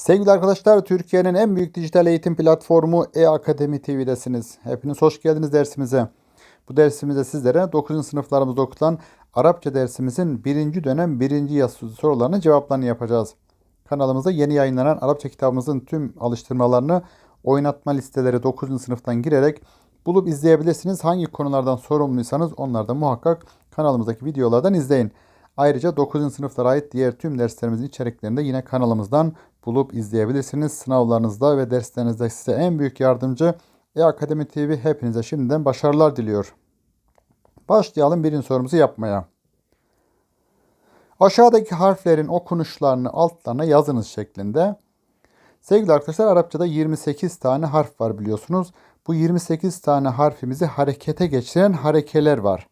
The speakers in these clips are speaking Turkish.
Sevgili arkadaşlar, Türkiye'nin en büyük dijital eğitim platformu E-Akademi TV'desiniz. Hepiniz hoş geldiniz dersimize. Bu dersimizde sizlere 9. sınıflarımızda okutulan Arapça dersimizin 1. dönem 1. yaz sorularını cevaplarını yapacağız. Kanalımızda yeni yayınlanan Arapça kitabımızın tüm alıştırmalarını oynatma listeleri 9. sınıftan girerek bulup izleyebilirsiniz. Hangi konulardan sorumluysanız onlardan muhakkak kanalımızdaki videolardan izleyin. Ayrıca 9. sınıflara ait diğer tüm derslerimizin içeriklerini de yine kanalımızdan bulup izleyebilirsiniz. Sınavlarınızda ve derslerinizde size en büyük yardımcı E-Akademi TV hepinize şimdiden başarılar diliyor. Başlayalım birinci sorumuzu yapmaya. Aşağıdaki harflerin okunuşlarını altlarına yazınız şeklinde. Sevgili arkadaşlar Arapçada 28 tane harf var biliyorsunuz. Bu 28 tane harfimizi harekete geçiren harekeler var.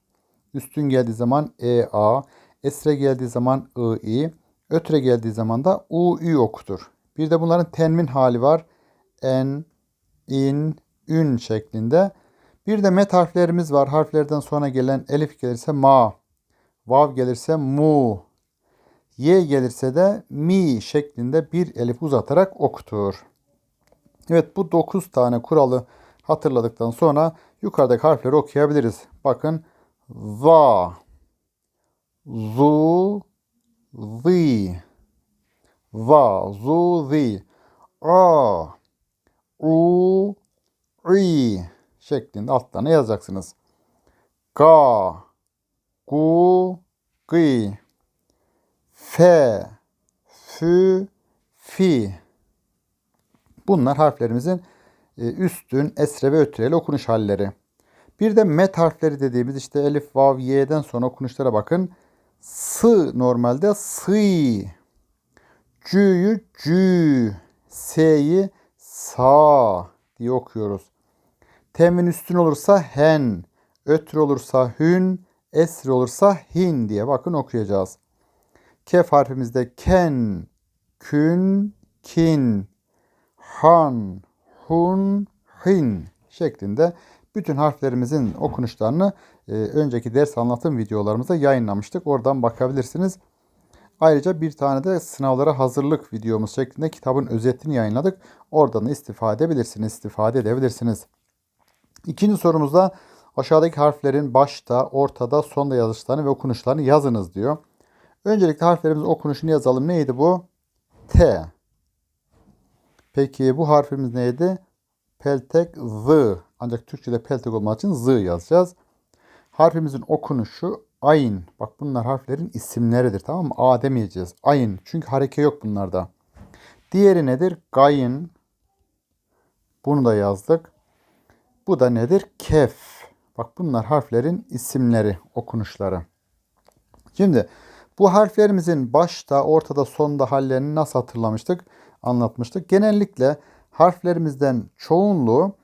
Üstün geldiği zaman E, A, esre geldiği zaman I, I, ötre geldiği zaman da U, Ü okutur. Bir de bunların tenmin hali var. En, in, ün şeklinde. Bir de met harflerimiz var. Harflerden sonra gelen elif gelirse ma, vav gelirse mu, y gelirse de mi şeklinde bir elif uzatarak okutur. Evet bu 9 tane kuralı hatırladıktan sonra yukarıdaki harfleri okuyabiliriz. Bakın va, zu, zi, va, zu, zi, a, u, i şeklinde altlarına yazacaksınız. Ga, gu, gı, fe, fü, fi. Bunlar harflerimizin e, üstün, esre ve ötreli okunuş halleri. Bir de met harfleri dediğimiz işte elif, vav, y'den sonra okunuşlara bakın. S normalde sı. C'yü cü. S'yi sa diye okuyoruz. Temin üstün olursa hen. Ötr olursa hün. Esri olursa hin diye bakın okuyacağız. Kef harfimizde ken, kün, kin, han, hun, hin şeklinde bütün harflerimizin okunuşlarını e, önceki ders anlatım videolarımızda yayınlamıştık. Oradan bakabilirsiniz. Ayrıca bir tane de sınavlara hazırlık videomuz şeklinde kitabın özetini yayınladık. Oradan da istifade edebilirsiniz, istifade edebilirsiniz. İkinci sorumuzda aşağıdaki harflerin başta, ortada, sonda yazışlarını ve okunuşlarını yazınız diyor. Öncelikle harflerimizin okunuşunu yazalım. Neydi bu? T. Peki bu harfimiz neydi? Peltek Z. Ancak Türkçe'de peltek olmak için Z yazacağız. Harfimizin okunuşu ayn. Bak bunlar harflerin isimleridir tamam mı? A demeyeceğiz. Ayn. Çünkü hareke yok bunlarda. Diğeri nedir? Gayin. Bunu da yazdık. Bu da nedir? Kef. Bak bunlar harflerin isimleri, okunuşları. Şimdi bu harflerimizin başta, ortada, sonda hallerini nasıl hatırlamıştık? Anlatmıştık. Genellikle harflerimizden çoğunluğu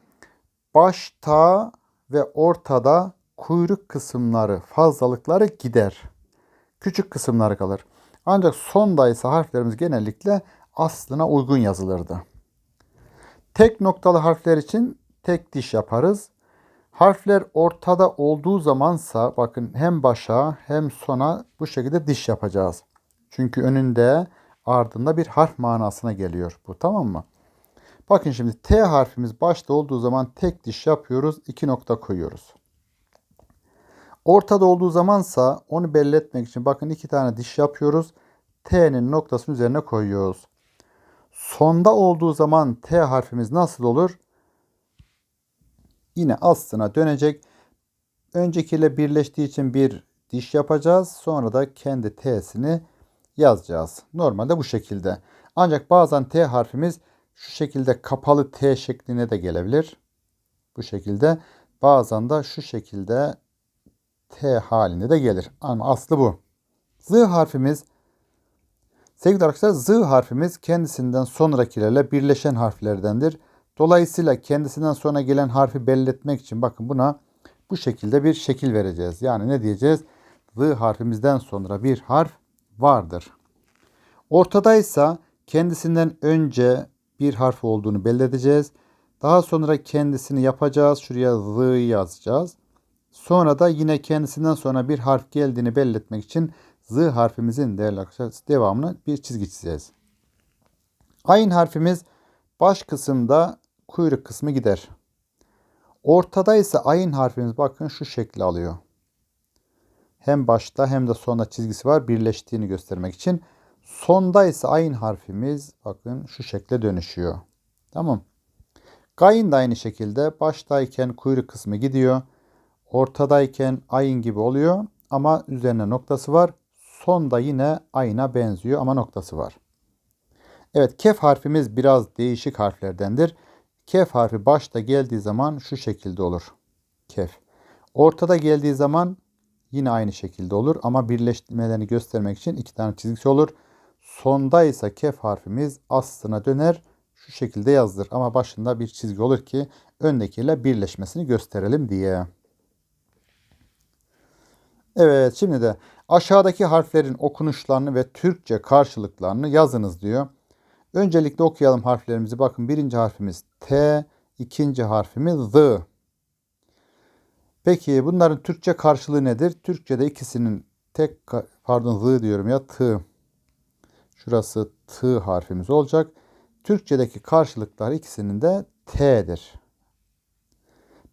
başta ve ortada kuyruk kısımları, fazlalıkları gider. Küçük kısımları kalır. Ancak sonda ise harflerimiz genellikle aslına uygun yazılırdı. Tek noktalı harfler için tek diş yaparız. Harfler ortada olduğu zamansa bakın hem başa hem sona bu şekilde diş yapacağız. Çünkü önünde ardında bir harf manasına geliyor bu tamam mı? Bakın şimdi T harfimiz başta olduğu zaman tek diş yapıyoruz. iki nokta koyuyoruz. Ortada olduğu zamansa onu belli etmek için bakın iki tane diş yapıyoruz. T'nin noktasının üzerine koyuyoruz. Sonda olduğu zaman T harfimiz nasıl olur? Yine aslına dönecek. Öncekiyle birleştiği için bir diş yapacağız. Sonra da kendi T'sini yazacağız. Normalde bu şekilde. Ancak bazen T harfimiz şu şekilde kapalı T şekline de gelebilir. Bu şekilde. Bazen de şu şekilde T halinde de gelir. Ama aslı bu. Z harfimiz Sevgili arkadaşlar Z harfimiz kendisinden sonrakilerle birleşen harflerdendir. Dolayısıyla kendisinden sonra gelen harfi belli etmek için bakın buna bu şekilde bir şekil vereceğiz. Yani ne diyeceğiz? Z harfimizden sonra bir harf vardır. Ortadaysa kendisinden önce bir harf olduğunu belli edeceğiz. Daha sonra kendisini yapacağız. Şuraya Z yazacağız. Sonra da yine kendisinden sonra bir harf geldiğini belli etmek için Z harfimizin değerli arkadaşlar devamını bir çizgi çizeceğiz. Ayn harfimiz baş kısımda kuyruk kısmı gider. Ortada ise ayın harfimiz bakın şu şekli alıyor. Hem başta hem de sonda çizgisi var birleştiğini göstermek için. Sonda ise ayın harfimiz bakın şu şekle dönüşüyor. Tamam. Gayin da aynı şekilde baştayken kuyruk kısmı gidiyor. Ortadayken ayın gibi oluyor ama üzerine noktası var. Sonda yine ayına benziyor ama noktası var. Evet kef harfimiz biraz değişik harflerdendir. Kef harfi başta geldiği zaman şu şekilde olur. Kef. Ortada geldiği zaman yine aynı şekilde olur ama birleşmelerini göstermek için iki tane çizgisi olur. Sonda ise kef harfimiz aslına döner şu şekilde yazılır ama başında bir çizgi olur ki öndekiyle birleşmesini gösterelim diye. Evet şimdi de aşağıdaki harflerin okunuşlarını ve Türkçe karşılıklarını yazınız diyor. Öncelikle okuyalım harflerimizi. Bakın birinci harfimiz T, ikinci harfimiz Z. Peki bunların Türkçe karşılığı nedir? Türkçe'de ikisinin tek pardon Z diyorum ya T. Şurası T harfimiz olacak. Türkçedeki karşılıklar ikisinin de T'dir.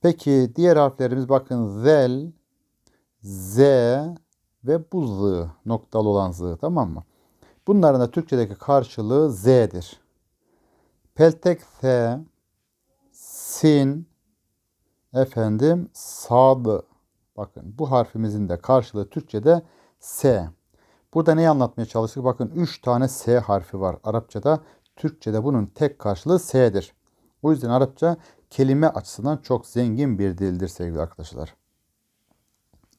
Peki diğer harflerimiz bakın zel, z ve bu z noktalı olan z tamam mı? Bunların da Türkçedeki karşılığı z'dir. Peltek s, sin, efendim sadı. Bakın bu harfimizin de karşılığı Türkçede s. Burada neyi anlatmaya çalıştık? Bakın 3 tane s harfi var Arapçada. Türkçe'de bunun tek karşılığı s'dir. O yüzden Arapça kelime açısından çok zengin bir dildir sevgili arkadaşlar.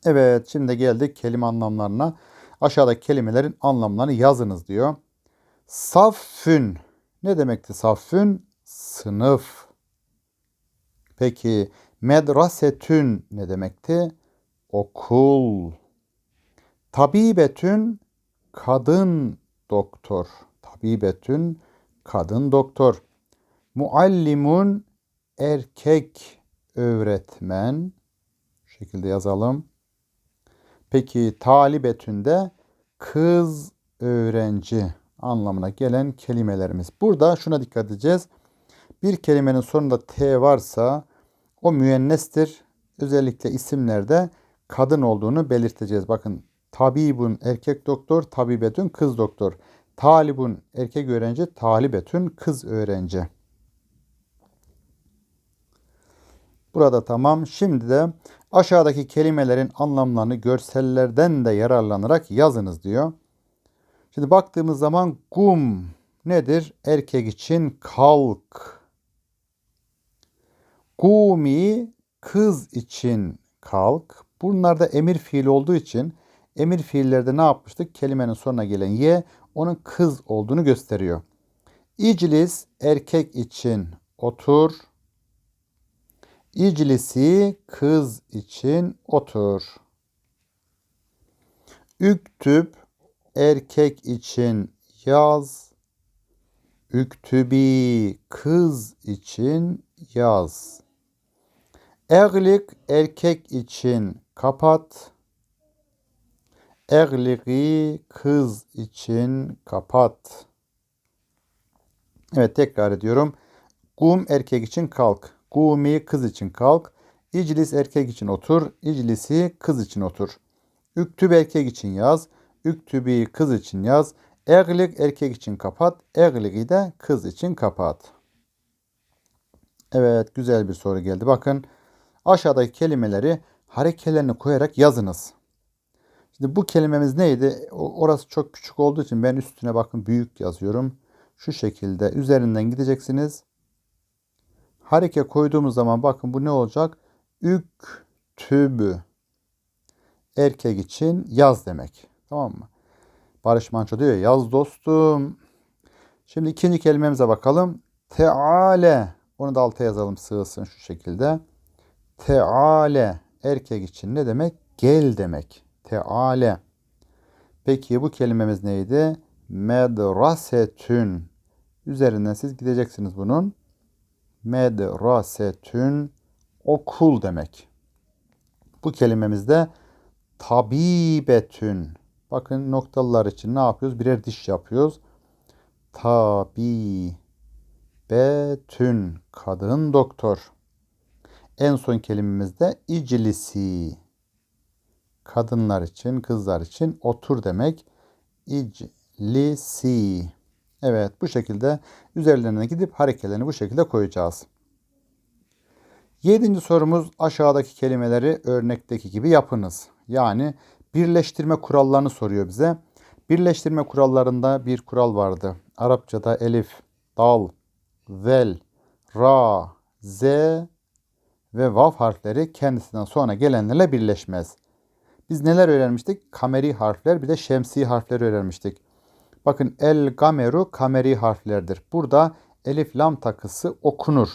Evet şimdi geldik kelime anlamlarına. Aşağıdaki kelimelerin anlamlarını yazınız diyor. Saffün ne demekti saffün? Sınıf. Peki medresetün ne demekti? Okul. Tabibetün kadın doktor. Tabibetün kadın doktor. Muallimun erkek öğretmen. Şu şekilde yazalım. Peki talibetünde kız öğrenci anlamına gelen kelimelerimiz. Burada şuna dikkat edeceğiz. Bir kelimenin sonunda T varsa o müennestir. Özellikle isimlerde kadın olduğunu belirteceğiz. Bakın tabibun erkek doktor, tabibetün kız doktor. Talibun erkek öğrenci, talibetün kız öğrenci. Burada tamam. Şimdi de aşağıdaki kelimelerin anlamlarını görsellerden de yararlanarak yazınız diyor. Şimdi baktığımız zaman gum nedir? Erkek için kalk. Gumi kız için kalk. Bunlar da emir fiili olduğu için emir fiillerde ne yapmıştık? Kelimenin sonuna gelen ye onun kız olduğunu gösteriyor. İclis erkek için otur. İclisi kız için otur. Üktüp erkek için yaz. Üktübi kız için yaz. Eglik erkek için kapat. Egliki kız için kapat. Evet tekrar ediyorum. Kum erkek için kalk. Kumi kız için kalk. İclis erkek için otur. İclisi kız için otur. Üktüb erkek için yaz. Üktübi kız için yaz. Eglik erkek için kapat. Egliki de kız için kapat. Evet güzel bir soru geldi. Bakın aşağıdaki kelimeleri harekelerini koyarak yazınız. Şimdi bu kelimemiz neydi? Orası çok küçük olduğu için ben üstüne bakın büyük yazıyorum. Şu şekilde üzerinden gideceksiniz. Hareke koyduğumuz zaman bakın bu ne olacak? Ük tübü. Erkek için yaz demek. Tamam mı? Barış Manço diyor yaz dostum. Şimdi ikinci kelimemize bakalım. Teale. Onu da alta yazalım sığsın şu şekilde. Teale. Erkek için ne demek? Gel demek. Teale. Peki bu kelimemiz neydi? Medrasetün. Üzerinden siz gideceksiniz bunun medresetün okul demek. Bu kelimemizde tabibetün. Bakın noktalılar için ne yapıyoruz? Birer diş yapıyoruz. tabi betün kadın doktor. En son kelimemiz de iclisi. Kadınlar için, kızlar için otur demek. İclisi. Evet bu şekilde üzerlerine gidip harekelerini bu şekilde koyacağız. Yedinci sorumuz aşağıdaki kelimeleri örnekteki gibi yapınız. Yani birleştirme kurallarını soruyor bize. Birleştirme kurallarında bir kural vardı. Arapçada elif, dal, vel, ra, z ve vav harfleri kendisinden sonra gelenlerle birleşmez. Biz neler öğrenmiştik? Kameri harfler bir de şemsi harfler öğrenmiştik. Bakın el gameru kameri harflerdir. Burada elif lam takısı okunur.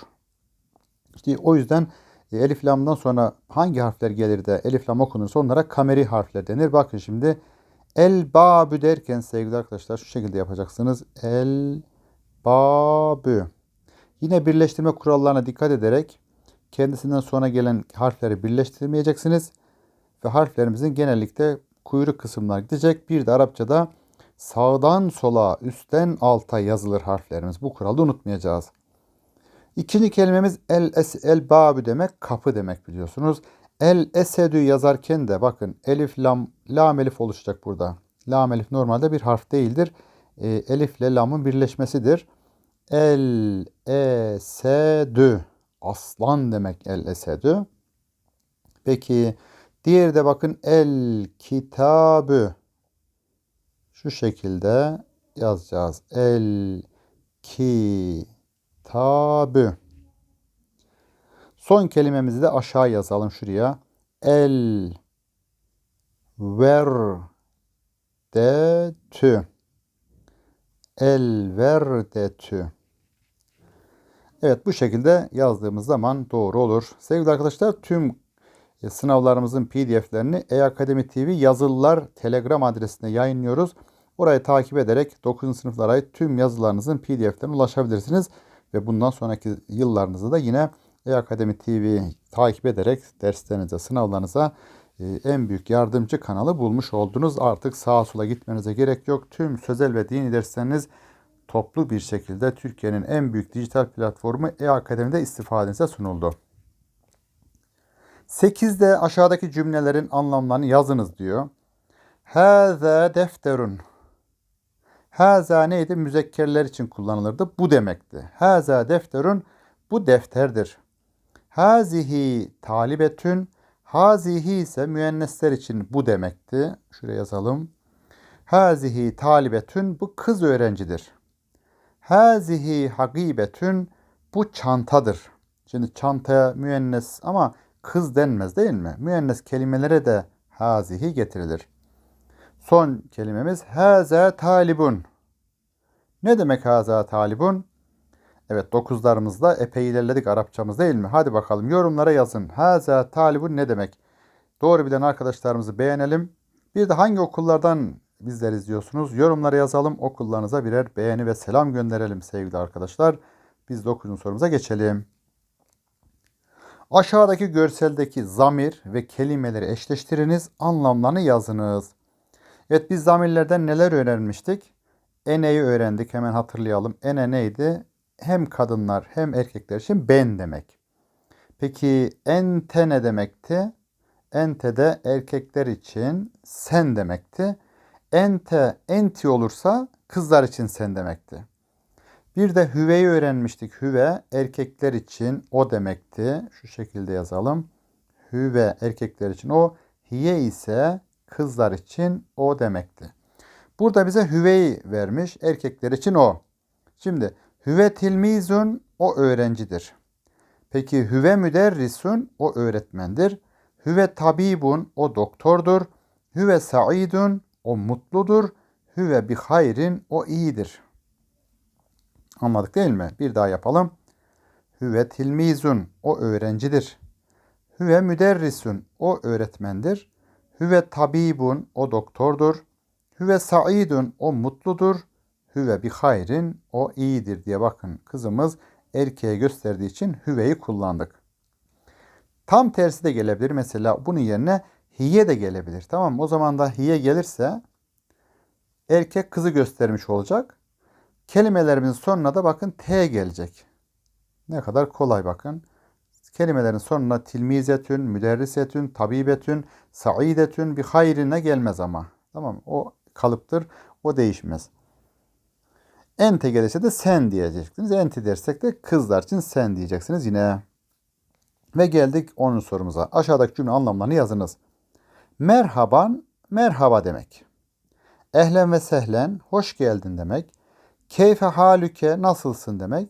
İşte o yüzden e, elif lamdan sonra hangi harfler gelir de elif lam okunursa onlara kameri harfler denir. Bakın şimdi el babü derken sevgili arkadaşlar şu şekilde yapacaksınız. El babü. Yine birleştirme kurallarına dikkat ederek kendisinden sonra gelen harfleri birleştirmeyeceksiniz. Ve harflerimizin genellikle kuyruk kısımlar gidecek. Bir de Arapçada sağdan sola, üstten alta yazılır harflerimiz. Bu kuralı unutmayacağız. İkinci kelimemiz el es el babü demek kapı demek biliyorsunuz. El esedü yazarken de bakın elif lam lam elif oluşacak burada. Lam elif normalde bir harf değildir. E, elif ile lamın birleşmesidir. El esedü aslan demek el esedü. Peki diğeri de bakın el kitabı. Şu şekilde yazacağız. El kitabı. Son kelimemizi de aşağı yazalım şuraya. El ver de tü. El verdetü. Evet bu şekilde yazdığımız zaman doğru olur. Sevgili arkadaşlar tüm sınavlarımızın pdf'lerini e-Akademi TV yazılılar telegram adresine yayınlıyoruz. Orayı takip ederek 9. sınıflara ait tüm yazılarınızın pdf'lerine ulaşabilirsiniz. Ve bundan sonraki yıllarınızda da yine e-Akademi TV takip ederek derslerinize, sınavlarınıza e, en büyük yardımcı kanalı bulmuş oldunuz. Artık sağa sola gitmenize gerek yok. Tüm sözel ve dini dersleriniz toplu bir şekilde Türkiye'nin en büyük dijital platformu e-Akademi'de istifadenize sunuldu. 8'de aşağıdaki cümlelerin anlamlarını yazınız diyor. Haza defterun. Haza neydi? Müzekkerler için kullanılırdı. Bu demekti. Haza defterun. Bu defterdir. Hazihi talibetün. Hazihi ise müennesler için bu demekti. Şuraya yazalım. Hazihi talibetün. Bu kız öğrencidir. Hazihi hagibetün bu çantadır. Şimdi çantaya müennes ama kız denmez değil mi? Müennes kelimelere de hazihi getirilir. Son kelimemiz haza talibun. Ne demek haza talibun? Evet dokuzlarımızda epey ilerledik Arapçamız değil mi? Hadi bakalım yorumlara yazın. Haza talibun ne demek? Doğru bilen arkadaşlarımızı beğenelim. Bir de hangi okullardan bizler izliyorsunuz. Yorumlara yazalım. Okullarınıza birer beğeni ve selam gönderelim sevgili arkadaşlar. Biz 9. sorumuza geçelim. Aşağıdaki görseldeki zamir ve kelimeleri eşleştiriniz, anlamlarını yazınız. Evet biz zamirlerden neler öğrenmiştik? Ene'yi öğrendik hemen hatırlayalım. Ene neydi? Hem kadınlar hem erkekler için ben demek. Peki ente ne demekti? Ente de erkekler için sen demekti. Ente, enti olursa kızlar için sen demekti. Bir de hüveyi öğrenmiştik. Hüve erkekler için o demekti. Şu şekilde yazalım. Hüve erkekler için o. Hiye ise kızlar için o demekti. Burada bize hüveyi vermiş. Erkekler için o. Şimdi hüve tilmizun o öğrencidir. Peki hüve müderrisun o öğretmendir. Hüve tabibun o doktordur. Hüve saidun o mutludur. Hüve bi hayrin o iyidir. Anladık değil mi? Bir daha yapalım. Hüve tilmizun o öğrencidir. Hüve müderrisun o öğretmendir. Hüve tabibun o doktordur. Hüve saidun o mutludur. Hüve bi hayrin o iyidir diye bakın kızımız erkeğe gösterdiği için hüveyi kullandık. Tam tersi de gelebilir. Mesela bunun yerine hiye de gelebilir. Tamam mı? O zaman da hiye gelirse erkek kızı göstermiş olacak. Kelimelerimizin sonuna da bakın T gelecek. Ne kadar kolay bakın. Kelimelerin sonuna tilmizetün, müderrisetün, tabibetün, saidetün bir hayrine gelmez ama. Tamam? O kalıptır. O değişmez. Ente gelirse de sen diyeceksiniz. Enti dersek de kızlar için sen diyeceksiniz yine. Ve geldik 10. sorumuza. Aşağıdaki cümle anlamlarını yazınız. Merhaban, merhaba demek. Ehlen ve sehlen, hoş geldin demek. Keyfe halüke, nasılsın demek.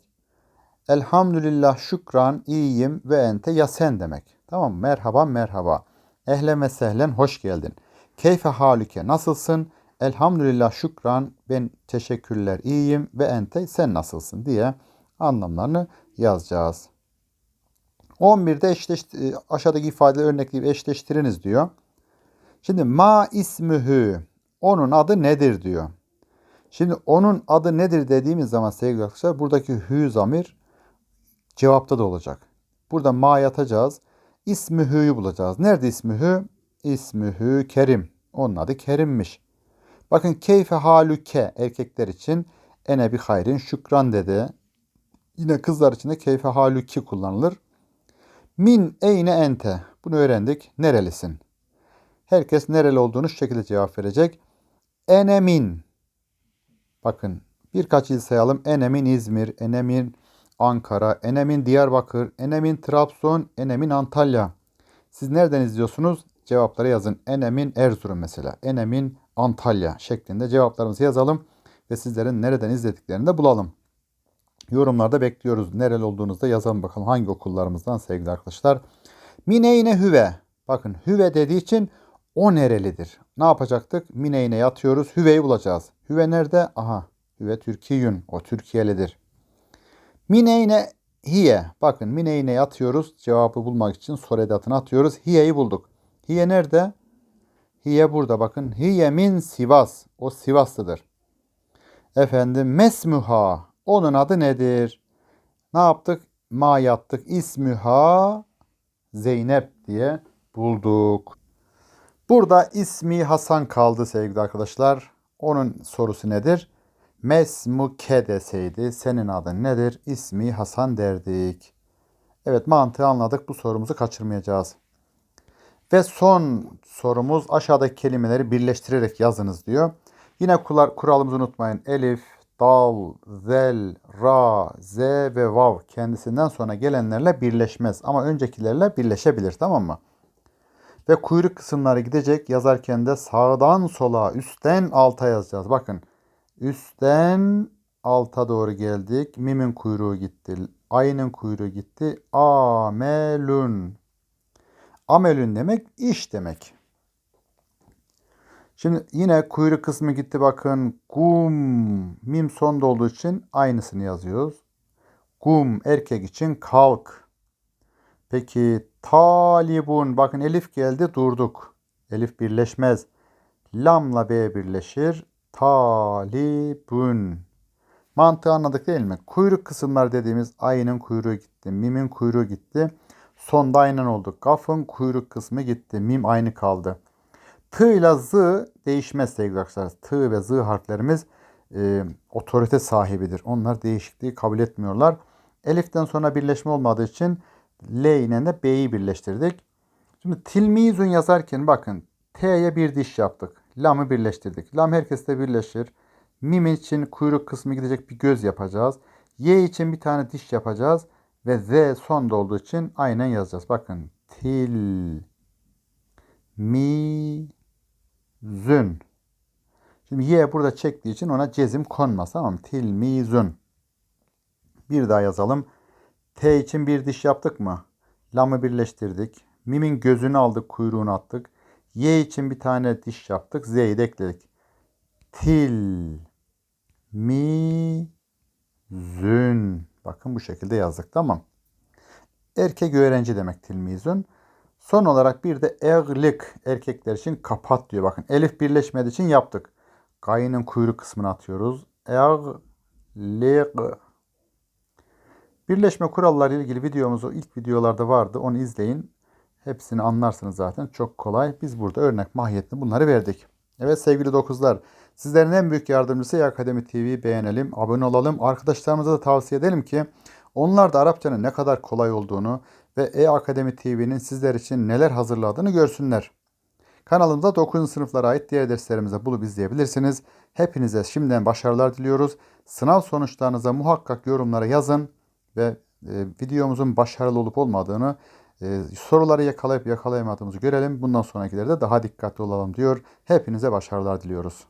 Elhamdülillah, şükran, iyiyim ve ente ya sen demek. Tamam? Merhaba, merhaba. Ehlen ve sehlen, hoş geldin. Keyfe halüke, nasılsın? Elhamdülillah, şükran, ben teşekkürler, iyiyim ve ente sen nasılsın diye anlamlarını yazacağız. 11'de eşleş, aşağıdaki ifadeleri örnekleyip eşleştiriniz diyor. Şimdi ma ismühü onun adı nedir diyor. Şimdi onun adı nedir dediğimiz zaman sevgili arkadaşlar buradaki hü zamir cevapta da olacak. Burada ma yatacağız. İsmühü'yü bulacağız. Nerede ismühü? İsmühü Kerim. Onun adı Kerim'miş. Bakın keyfe halüke erkekler için ene bir hayrin şükran dedi. Yine kızlar için de keyfe halüki kullanılır. Min eyne ente. Bunu öğrendik. Nerelisin? Herkes nereli olduğunu şu şekilde cevap verecek. Enemin. Bakın birkaç il sayalım. Enemin İzmir, Enemin Ankara, Enemin Diyarbakır, Enemin Trabzon, Enemin Antalya. Siz nereden izliyorsunuz? Cevapları yazın. Enemin Erzurum mesela. Enemin Antalya şeklinde cevaplarımızı yazalım ve sizlerin nereden izlediklerini de bulalım. Yorumlarda bekliyoruz. Nereli olduğunuzda yazalım bakalım hangi okullarımızdan sevgili arkadaşlar. Mineyne hüve. Bakın hüve dediği için o nerelidir? Ne yapacaktık? Mineyne yatıyoruz. Hüveyi bulacağız. Hüve nerede? Aha. Hüve Türkiyün. O Türkiye'lidir. Mineyne hiye. Bakın mineyne yatıyoruz. Cevabı bulmak için soru edatını atıyoruz. Hiye'yi bulduk. Hiye nerede? Hiye burada bakın. Hiye min Sivas. O Sivaslıdır. Efendim mesmuha. Onun adı nedir? Ne yaptık? Ma yaptık. İsmüha Zeynep diye bulduk. Burada ismi Hasan kaldı sevgili arkadaşlar. Onun sorusu nedir? Mesmuke deseydi senin adın nedir? İsmi Hasan derdik. Evet mantığı anladık. Bu sorumuzu kaçırmayacağız. Ve son sorumuz aşağıdaki kelimeleri birleştirerek yazınız diyor. Yine kuralımızı unutmayın. Elif, dal, zel, ra, z ve vav kendisinden sonra gelenlerle birleşmez. Ama öncekilerle birleşebilir tamam mı? Ve kuyruk kısımları gidecek. Yazarken de sağdan sola, üstten alta yazacağız. Bakın üstten alta doğru geldik. Mimin kuyruğu gitti. Ayının kuyruğu gitti. Amelün. Amelün demek iş demek. Şimdi yine kuyruk kısmı gitti bakın. Gum. Mim sonda olduğu için aynısını yazıyoruz. Gum erkek için kalk. Peki talibun. Bakın elif geldi durduk. Elif birleşmez. Lamla B birleşir. Talibun. Mantığı anladık değil mi? Kuyruk kısımlar dediğimiz ayının kuyruğu gitti. Mimin kuyruğu gitti. Sonda aynen oldu. Kafın kuyruk kısmı gitti. Mim aynı kaldı. T ile Z değişmez sevgili arkadaşlar. T ve Z harflerimiz e, otorite sahibidir. Onlar değişikliği kabul etmiyorlar. Elif'ten sonra birleşme olmadığı için L ile de B'yi birleştirdik. Şimdi tilmizun yazarken bakın T'ye bir diş yaptık. Lam'ı birleştirdik. Lam herkeste birleşir. Mim için kuyruk kısmı gidecek bir göz yapacağız. Y için bir tane diş yapacağız. Ve Z sonda olduğu için aynen yazacağız. Bakın til mi zün. Şimdi Y burada çektiği için ona cezim konmaz. Tamam mı? Tilmizun. Bir daha yazalım. T için bir diş yaptık mı? Lam'ı birleştirdik. Mim'in gözünü aldık, kuyruğunu attık. Y için bir tane diş yaptık. Z'yi de ekledik. Til mi zün. Bakın bu şekilde yazdık. Tamam. Erkek öğrenci demek tilmizun. Son olarak bir de eglik erkekler için kapat diyor. Bakın elif birleşmediği için yaptık. Gayının kuyruk kısmını atıyoruz. Eglik. Birleşme kuralları ile ilgili videomuzu ilk videolarda vardı. Onu izleyin. Hepsini anlarsınız zaten. Çok kolay. Biz burada örnek mahiyetli bunları verdik. Evet sevgili dokuzlar. Sizlerin en büyük yardımcısı Akademi TV beğenelim, abone olalım. Arkadaşlarımıza da tavsiye edelim ki onlar da Arapçanın ne kadar kolay olduğunu ve E-Akademi TV'nin sizler için neler hazırladığını görsünler. Kanalımızda 9. sınıflara ait diğer derslerimizi bulup izleyebilirsiniz. Hepinize şimdiden başarılar diliyoruz. Sınav sonuçlarınıza muhakkak yorumlara yazın ve e, videomuzun başarılı olup olmadığını e, soruları yakalayıp yakalayamadığımızı görelim. Bundan sonrakilerde daha dikkatli olalım diyor. Hepinize başarılar diliyoruz.